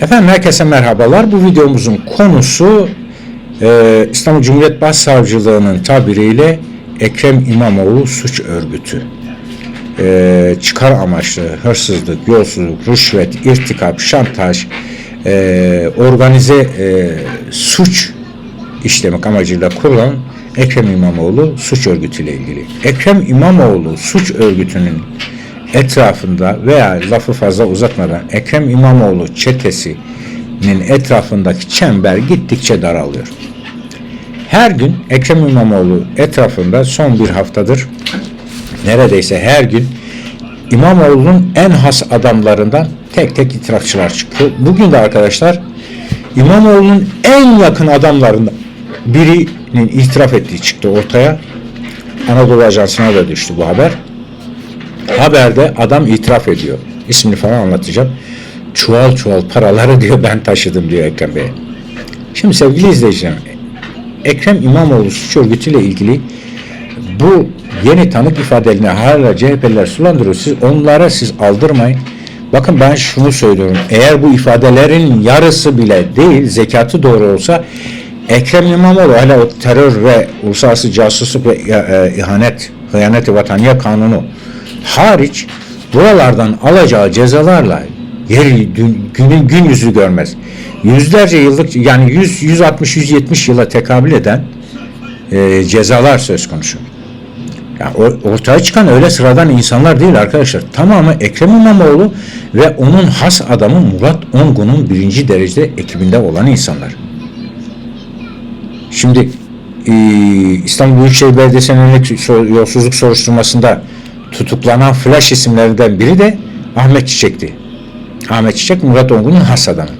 Efendim herkese merhabalar. Bu videomuzun konusu e, İstanbul Cumhuriyet Başsavcılığı'nın tabiriyle Ekrem İmamoğlu suç örgütü. E, çıkar amaçlı hırsızlık, yolsuzluk, rüşvet, irtikap, şantaj, e, organize e, suç işlemek amacıyla kurulan Ekrem İmamoğlu suç örgütüyle ilgili. Ekrem İmamoğlu suç örgütünün etrafında veya lafı fazla uzatmadan Ekrem İmamoğlu çetesinin etrafındaki çember gittikçe daralıyor. Her gün Ekrem İmamoğlu etrafında son bir haftadır neredeyse her gün İmamoğlu'nun en has adamlarından tek tek itirafçılar çıktı. Bugün de arkadaşlar İmamoğlu'nun en yakın adamlarından birinin itiraf ettiği çıktı ortaya. Anadolu Ajansı'na da düştü bu haber. Haberde adam itiraf ediyor. İsmini falan anlatacağım. Çuval çuval paraları diyor ben taşıdım diyor Ekrem Bey. Şimdi sevgili izleyicilerim Ekrem İmamoğlu suç örgütüyle ilgili bu yeni tanık ifadelerini hala CHP'liler sulandırıyor. Siz onlara siz aldırmayın. Bakın ben şunu söylüyorum. Eğer bu ifadelerin yarısı bile değil, zekatı doğru olsa Ekrem İmamoğlu hala o terör ve uluslararası casusluk ve e, ihanet, hıyaneti vataniye kanunu hariç buralardan alacağı cezalarla yeri günün gün yüzü görmez. Yüzlerce yıllık yani 100 160 170 yıla tekabül eden e, cezalar söz konusu. Ya o- ortaya çıkan öyle sıradan insanlar değil arkadaşlar. Tamamı Ekrem İmamoğlu ve onun has adamı Murat Ongun'un birinci derecede ekibinde olan insanlar. Şimdi e, İstanbul Büyükşehir Belediyesi'nin yolsuzluk soruşturmasında tutuklanan flash isimlerinden biri de Ahmet Çiçek'ti. Ahmet Çiçek Murat Ongun'un has adamı.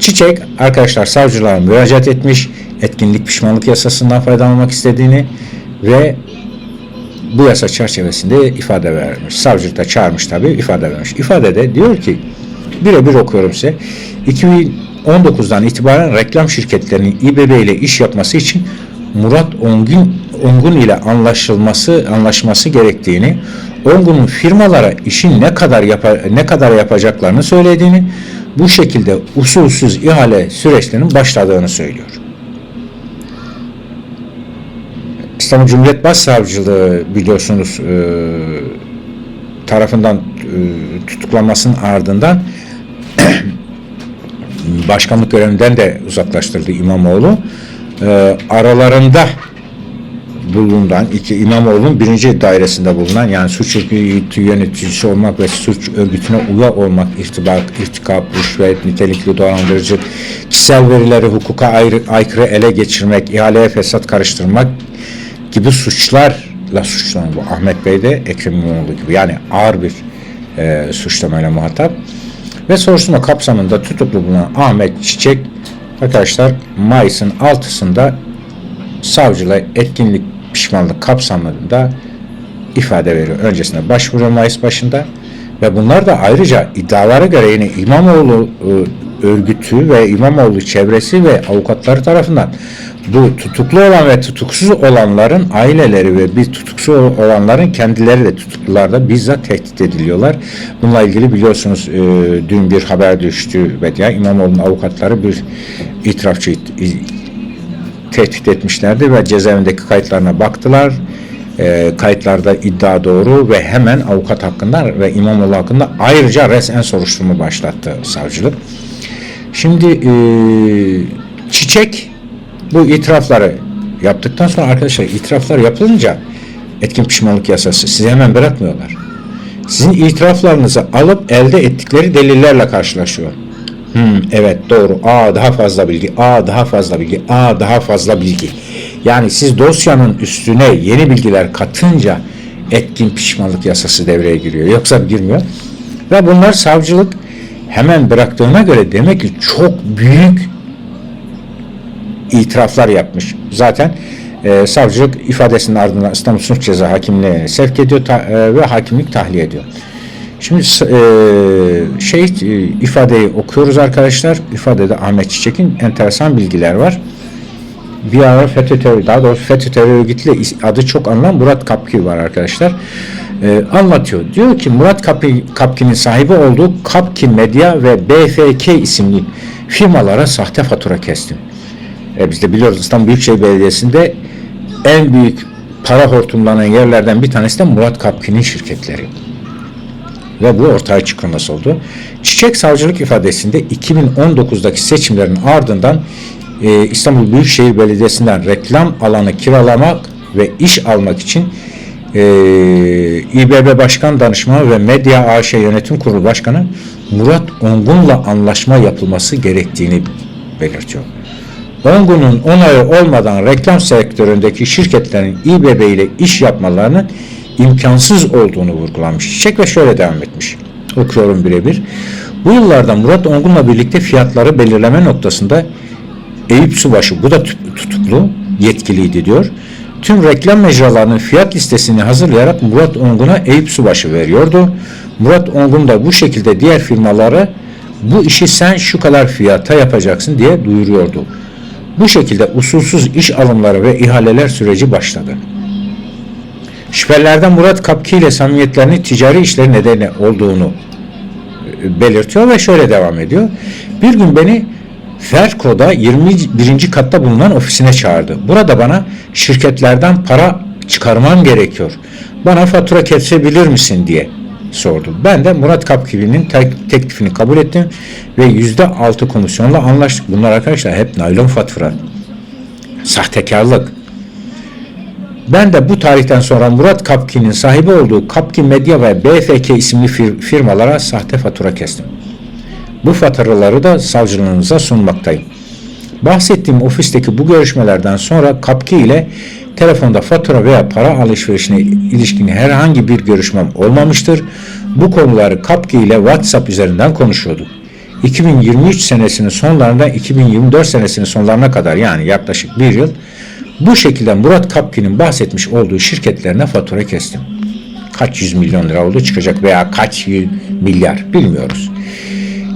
Çiçek arkadaşlar savcılığa müracaat etmiş, etkinlik pişmanlık yasasından faydalanmak istediğini ve bu yasa çerçevesinde ifade vermiş. Savcılık da çağırmış tabii ifade vermiş. İfadede diyor ki birebir okuyorum size. 2019'dan itibaren reklam şirketlerinin İBB ile iş yapması için Murat Ongun, Ongun ile anlaşılması anlaşması gerektiğini, Ongun'un firmalara işin ne kadar yapa, ne kadar yapacaklarını söylediğini, bu şekilde usulsüz ihale süreçlerinin başladığını söylüyor. İstanbul Cumhuriyet Başsavcılığı biliyorsunuz e, tarafından e, tutuklanmasının ardından başkanlık görevinden de uzaklaştırıldı İmamoğlu. E, aralarında bulunan iki İmamoğlu'nun birinci dairesinde bulunan yani suç örgütü yöneticisi olmak ve suç örgütüne üye olmak, irtibak, irtikap, rüşvet, nitelikli dolandırıcı, kişisel verileri hukuka ayrı, aykırı ele geçirmek, ihaleye fesat karıştırmak gibi suçlarla suçlanan bu Ahmet Bey de Ekrem İmamoğlu gibi. Yani ağır bir e, suçlamayla muhatap. Ve soruşturma kapsamında tutuklu bulunan Ahmet Çiçek arkadaşlar Mayıs'ın 6'sında savcılığa etkinlik pişmanlık kapsamında ifade veriyor. Öncesinde başvuruyor Mayıs başında ve bunlar da ayrıca iddialara göre yine İmamoğlu e, örgütü ve İmamoğlu çevresi ve avukatları tarafından bu tutuklu olan ve tutuksuz olanların aileleri ve bir tutuksuz olanların kendileri de tutuklularda bizzat tehdit ediliyorlar. Bununla ilgili biliyorsunuz e, dün bir haber düştü ve ya İmamoğlu'nun avukatları bir itirafçı tehdit etmişlerdi ve cezaevindeki kayıtlarına baktılar. E, kayıtlarda iddia doğru ve hemen avukat hakkında ve İmamoğlu hakkında ayrıca resen soruşturma başlattı savcılık. Şimdi e, Çiçek bu itirafları yaptıktan sonra arkadaşlar itiraflar yapılınca etkin pişmanlık yasası sizi hemen bırakmıyorlar. Sizin itiraflarınızı alıp elde ettikleri delillerle karşılaşıyor. Hmm, evet doğru. A daha fazla bilgi. A daha fazla bilgi. A daha fazla bilgi. Yani siz dosyanın üstüne yeni bilgiler katınca etkin pişmanlık yasası devreye giriyor. Yoksa girmiyor. Ve bunlar savcılık hemen bıraktığına göre demek ki çok büyük itiraflar yapmış. Zaten e, savcılık ifadesinin ardından İstanbul Suç Ceza Hakimliği'ne sevk ediyor ta- e, ve hakimlik tahliye ediyor. Şimdi e, şey e, ifadeyi okuyoruz arkadaşlar. İfadede Ahmet Çiçek'in enteresan bilgiler var. Bir ara FETÖ terörü, daha doğrusu FETÖ terör örgütüyle adı çok anılan Murat Kapki var arkadaşlar. e, anlatıyor. Diyor ki Murat Kapki, Kapki'nin sahibi olduğu Kapki Medya ve BFK isimli firmalara sahte fatura kestim. E, biz de biliyoruz İstanbul Büyükşehir Belediyesi'nde en büyük para hortumlanan yerlerden bir tanesi de Murat Kapki'nin şirketleri. Ve bu ortaya çıkılması oldu. Çiçek Savcılık ifadesinde 2019'daki seçimlerin ardından e, İstanbul Büyükşehir Belediyesi'nden reklam alanı kiralamak ve iş almak için e, İBB Başkan Danışmanı ve Medya AŞ Yönetim Kurulu Başkanı Murat Ongun'la anlaşma yapılması gerektiğini belirtiyor. Ongun'un onayı olmadan reklam sektöründeki şirketlerin İBB ile iş yapmalarının imkansız olduğunu vurgulamış. Çiçek ve şöyle devam etmiş. Okuyorum birebir. Bu yıllarda Murat Ongun'la birlikte fiyatları belirleme noktasında Eyüp Subaşı, bu da tutuklu, yetkiliydi diyor. Tüm reklam mecralarının fiyat listesini hazırlayarak Murat Ongun'a Eyüp Subaşı veriyordu. Murat Ongun da bu şekilde diğer firmalara bu işi sen şu kadar fiyata yapacaksın diye duyuruyordu. Bu şekilde usulsüz iş alımları ve ihaleler süreci başladı. Şüphelilerden Murat Kapki ile samimiyetlerinin ticari işleri nedeni olduğunu e, belirtiyor ve şöyle devam ediyor. Bir gün beni Ferko'da 21. katta bulunan ofisine çağırdı. Burada bana şirketlerden para çıkarmam gerekiyor. Bana fatura kesebilir misin diye sordu. Ben de Murat Kapkivi'nin tek- teklifini kabul ettim ve yüzde altı komisyonla anlaştık. Bunlar arkadaşlar hep naylon fatura. Sahtekarlık. Ben de bu tarihten sonra Murat Kapki'nin sahibi olduğu Kapki Medya ve BFK isimli fir- firmalara sahte fatura kestim. Bu faturaları da savcılığınıza sunmaktayım. Bahsettiğim ofisteki bu görüşmelerden sonra Kapki ile telefonda fatura veya para alışverişine ilişkin herhangi bir görüşmem olmamıştır. Bu konuları Kapki ile WhatsApp üzerinden konuşuyorduk. 2023 senesinin sonlarında 2024 senesinin sonlarına kadar yani yaklaşık bir yıl bu şekilde Murat Kapki'nin bahsetmiş olduğu şirketlerine fatura kestim. Kaç yüz milyon lira oldu çıkacak veya kaç milyar bilmiyoruz.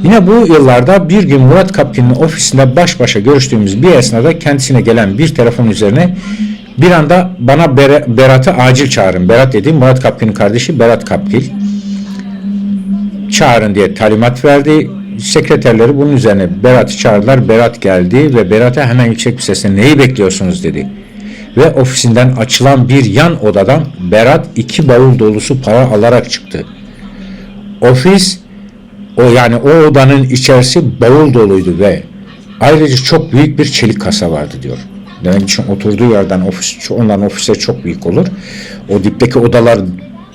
Yine bu yıllarda bir gün Murat Kapki'nin ofisinde baş başa görüştüğümüz bir esnada kendisine gelen bir telefon üzerine bir anda bana Ber- Berat'ı acil çağırın. Berat dediğim Murat Kapki'nin kardeşi Berat Kapkil. Çağırın diye talimat verdi. Sekreterleri bunun üzerine Berat'ı çağırdılar. Berat geldi ve Berat'a hemen yüksek bir sesle neyi bekliyorsunuz dedi. Ve ofisinden açılan bir yan odadan Berat iki bavul dolusu para alarak çıktı. Ofis o yani o odanın içerisi bavul doluydu ve ayrıca çok büyük bir çelik kasa vardı diyor. Demek için oturduğu yerden ofis, onların ofise çok büyük olur. O dipteki odalar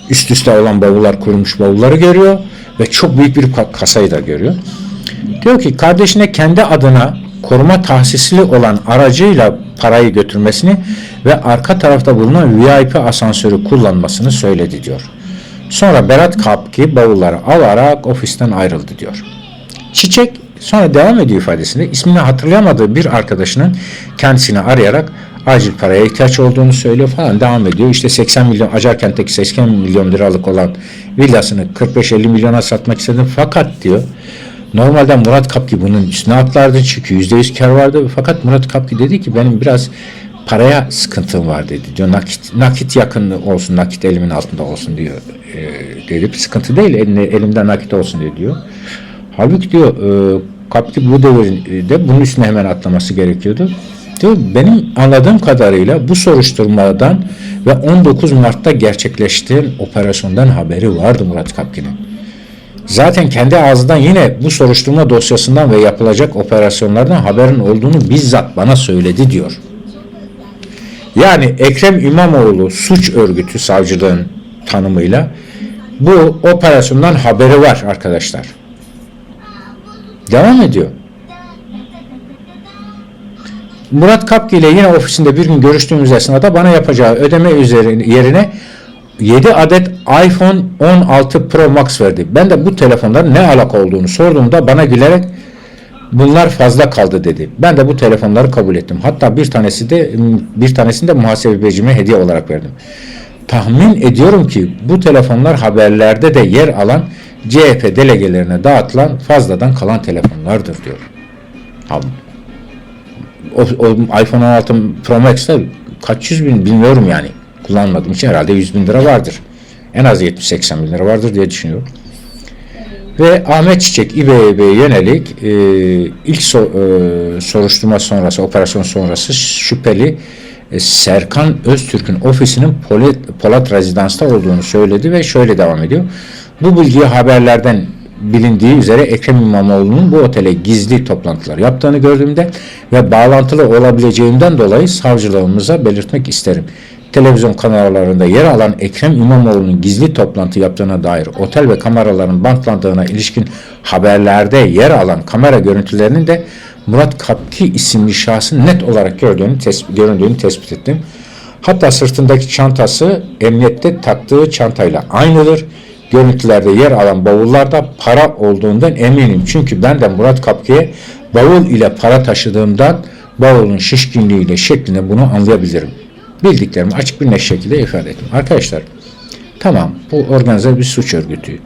üst üste olan bavullar, kurumuş bavulları görüyor ve çok büyük bir ka- kasayı da görüyor. Diyor ki kardeşine kendi adına koruma tahsisli olan aracıyla parayı götürmesini ve arka tarafta bulunan VIP asansörü kullanmasını söyledi diyor. Sonra Berat Kapki bavulları alarak ofisten ayrıldı diyor. Çiçek sonra devam ediyor ifadesinde ismini hatırlayamadığı bir arkadaşının kendisini arayarak acil paraya ihtiyaç olduğunu söylüyor falan devam ediyor. İşte 80 milyon Acarkent'teki 80 milyon liralık olan villasını 45-50 milyona satmak istedim fakat diyor Normalde Murat Kapki bunun üstüne atlardı çünkü %100 kar vardı. Fakat Murat Kapki dedi ki benim biraz paraya sıkıntım var dedi. Diyor nakit, nakit yakın olsun, nakit elimin altında olsun diyor. Ee, dedi sıkıntı değil, eline, elimde nakit olsun diyor. diyor. Halbuki diyor e, Kapki bu devirde bunun üstüne hemen atlaması gerekiyordu. Diyor benim anladığım kadarıyla bu soruşturmadan ve 19 Mart'ta gerçekleştiğin operasyondan haberi vardı Murat Kapki'nin. Zaten kendi ağzından yine bu soruşturma dosyasından ve yapılacak operasyonlardan haberin olduğunu bizzat bana söyledi diyor. Yani Ekrem İmamoğlu suç örgütü savcılığın tanımıyla bu operasyondan haberi var arkadaşlar. Devam ediyor. Murat Kapki ile yine ofisinde bir gün görüştüğümüz esnada bana yapacağı ödeme üzerine yerine 7 adet iPhone 16 Pro Max verdi. Ben de bu telefonların ne alaka olduğunu sorduğumda bana gülerek bunlar fazla kaldı dedi. Ben de bu telefonları kabul ettim. Hatta bir tanesi de bir tanesini de muhasebecime hediye olarak verdim. Tahmin ediyorum ki bu telefonlar haberlerde de yer alan CHP delegelerine dağıtılan fazladan kalan telefonlardır diyor. Abi, o, o iPhone 16 Pro Max'ta kaç yüz bin bilmiyorum yani kullanmadığım için herhalde 100 bin lira vardır. En az 70-80 bin lira vardır diye düşünüyorum. Ve Ahmet Çiçek İBB'ye yönelik e, ilk so- e, soruşturma sonrası, operasyon sonrası şüpheli e, Serkan Öztürk'ün ofisinin Polat, Polat Rezidans'ta olduğunu söyledi ve şöyle devam ediyor. Bu bilgiyi haberlerden bilindiği üzere Ekrem İmamoğlu'nun bu otele gizli toplantılar yaptığını gördüğümde ve bağlantılı olabileceğinden dolayı savcılığımıza belirtmek isterim. Televizyon kanallarında yer alan Ekrem İmamoğlu'nun gizli toplantı yaptığına dair otel ve kameraların bantlandığına ilişkin haberlerde yer alan kamera görüntülerinin de Murat Kapki isimli şahsın net olarak gördüğünü, tespit, göründüğünü tespit ettim. Hatta sırtındaki çantası emniyette taktığı çantayla aynıdır. Görüntülerde yer alan bavullarda para olduğundan eminim. Çünkü ben de Murat Kapki'ye bavul ile para taşıdığımdan bavulun şişkinliğiyle şeklinde bunu anlayabilirim. Bildiklerimi açık bir net şekilde ifade ettim. Arkadaşlar tamam bu organize bir suç örgütü.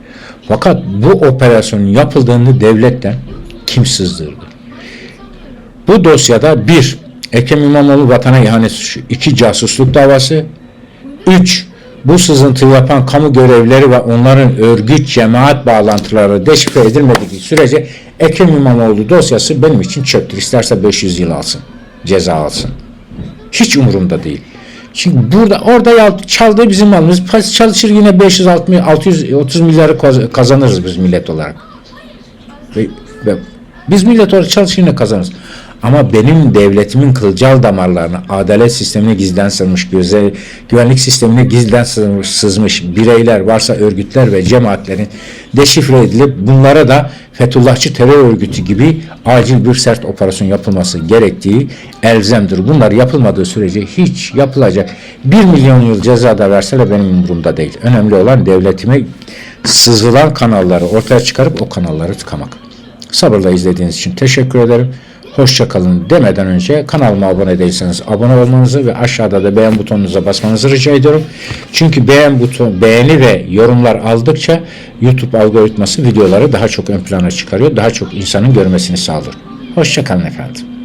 Fakat bu operasyonun yapıldığını devletten kim sızdırdı? Bu dosyada bir, Ekrem İmamoğlu vatana ihanet suçu, iki casusluk davası, üç, bu sızıntıyı yapan kamu görevlileri ve onların örgüt, cemaat bağlantıları deşifre edilmediği sürece Ekrem İmamoğlu dosyası benim için çöktür. İsterse 500 yıl alsın, ceza alsın. Hiç umurumda değil. Çünkü burada orada çaldığı bizim malımız. Çalışır yine 560 630 milyarı kazanırız biz millet olarak. Ve, ve biz millet olarak çalışır yine kazanırız. Ama benim devletimin kılcal damarlarına, adalet sistemine gizden sızmış, güvenlik sistemine gizden sızmış, sızmış bireyler varsa örgütler ve cemaatlerin deşifre edilip bunlara da Fethullahçı terör örgütü gibi acil bir sert operasyon yapılması gerektiği elzemdir. Bunlar yapılmadığı sürece hiç yapılacak 1 milyon yıl ceza da verseler benim umurumda değil. Önemli olan devletime sızılan kanalları ortaya çıkarıp o kanalları tıkamak. Sabırla izlediğiniz için teşekkür ederim. Hoşça kalın demeden önce kanalıma abone değilseniz abone olmanızı ve aşağıda da beğen butonunuza basmanızı rica ediyorum. Çünkü beğen buton, beğeni ve yorumlar aldıkça YouTube algoritması videoları daha çok ön plana çıkarıyor. Daha çok insanın görmesini sağlıyor. Hoşça kalın efendim.